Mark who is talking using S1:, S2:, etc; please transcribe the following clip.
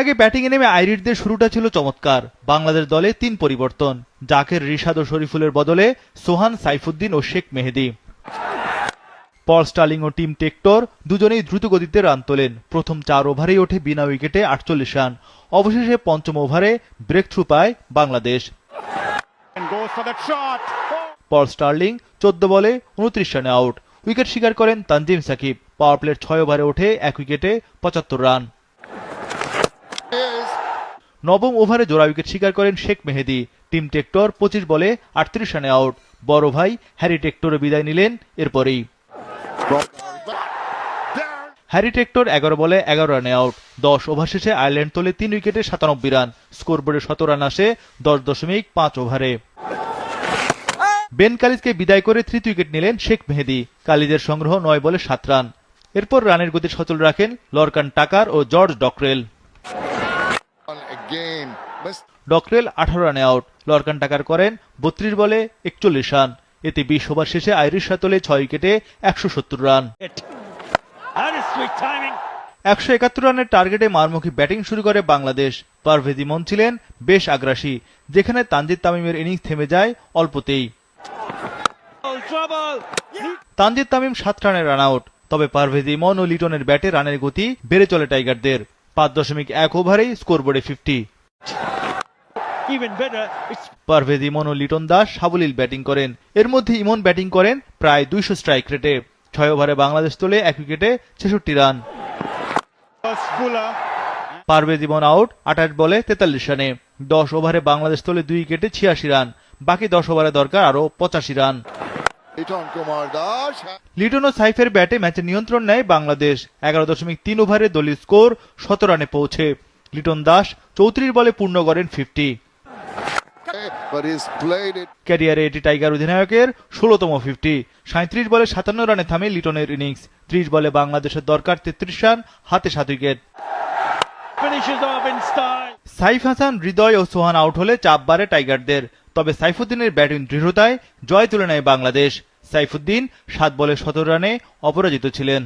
S1: আগে ব্যাটিংয়ে নেমে আইরিশদের শুরুটা ছিল চমৎকার। বাংলাদেশ দলে তিন পরিবর্তন, জাকের রিশাদ ও শরীফুলের বদলে সোহান সাইফুদ্দিন ও শেখ মেহেদি। পল স্টার্লিং ও টিম টেক্টর দুজনেই দ্রুত গতিতে রান তোলেন। প্রথম চার ওভারেই ওঠে বিনা উইকেটে আটচল্লিশ রান। অবশেষে পঞ্চম ওভারে ব্রেক থ্রু পায় বাংলাদেশ. পল স্টার্লিং চোদ্দ বলে উনত্রিশ রানে আউট। উইকেট শিকার করেন তানজিম সাকিব। পাওয়ার প্লের ছয় ওভারে ওঠে এক উইকেটে পঁচাত্তর রান। নবম ওভারে জোড়া উইকেট শিকার করেন শেখ মেহেদি। টিম টেক্টর পঁচিশ বলে আটত্রিশ রানে আউট বড় ভাই হ্যারি টেক্টরে বিদায় নিলেন এরপরেই। হ্যারি টেক্টর এগারো বলে এগারো রানে আউট দশ ওভার শেষে আয়ারল্যান্ড তোলে তিন উইকেটে সাতানব্বই রান। স্কোরবোর্ডে শত রান আসে দশ দশমিক পাঁচ ওভারে। বেন কালিজকে বিদায় করে তৃতীয় উইকেট নিলেন শেখ মেহেদি। কালিজের সংগ্রহ নয় বলে সাত রান। এরপর রানের গতি সচল রাখেন লরকান টাকার ও জর্জ ডকরেল।
S2: Missed
S1: ডকরেল আঠারো রানে আউট। লরকান টাকার করেন বত্রিশ বলে একচল্লিশ রান। এতে বিশ ওভার শেষে আইরিশরা তোলে ছয় উইকেটে একশো সত্তর রান. একশো একাত্তর রানের টার্গেটে মারমুখী ব্যাটিং শুরু করে বাংলাদেশ। পারভেজ ইমন ছিলেন বেশ আগ্রাসী, যেখানে তানজিদ তামিমের ইনিংস থেমে যায় অল্পতেই। তানজিদ তামিম সাত রানের রান আউট। তবে পারভেজ ইমন ও লিটনের ব্যাটে রানের গতি বেড়ে চলে টাইগারদের। পাঁচ দশমিক এক ওভারেই স্কোরবোর্ডে ফিফটি পারভেজ ইমন ও লিটন দাস সাবলীল ব্যাটিং করেন। এর মধ্যে ইমন ব্যাটিং করেন প্রায় দুইশো স্ট্রাইক রেটে। ছয় ওভারে বাংলাদেশ তোলে এক উইকেটে ছেষট্টি রান. পারভেজ ইমন আউট আঠাশ বলে তেতাল্লিশ রানে। দশ ওভারে বাংলাদেশ তোলে দুই উইকেটে ছিয়াশি রান। বাকি দশ ওভারে দরকার আরও পঁচাশি run.
S2: Liton Kumar Das.
S1: Liton ও সাইফের ব্যাটে ম্যাচের নিয়ন্ত্রণ নেয় বাংলাদেশ। এগারো দশমিক তিন ওভারে দলীয় স্কোর শত রানে পৌঁছে। লিটন দাস চৌত্রিশ বলে পূর্ণ করেন ফিফটি. ক্যারিয়ারে এটি টাইগার অধিনায়কের ষোলতম ফিফটি সাঁত্রিশ বলে সাতান্ন রানে থামে লিটনের ইনিংস। ত্রিশ বলে বাংলাদেশের দরকার তেত্রিশ রান হাতে সাত উইকেট. সাইফ হাসান হৃদয় ও সোহান আউট হলে চাপ বাড়ে টাইগারদের। তবে সাইফুদ্দিনের ব্যাটিং দৃঢ়তায় জয় তুলে নেয় বাংলাদেশ। সাইফুদ্দিন সাত বলে সতেরো রানে অপরাজিত ছিলেন।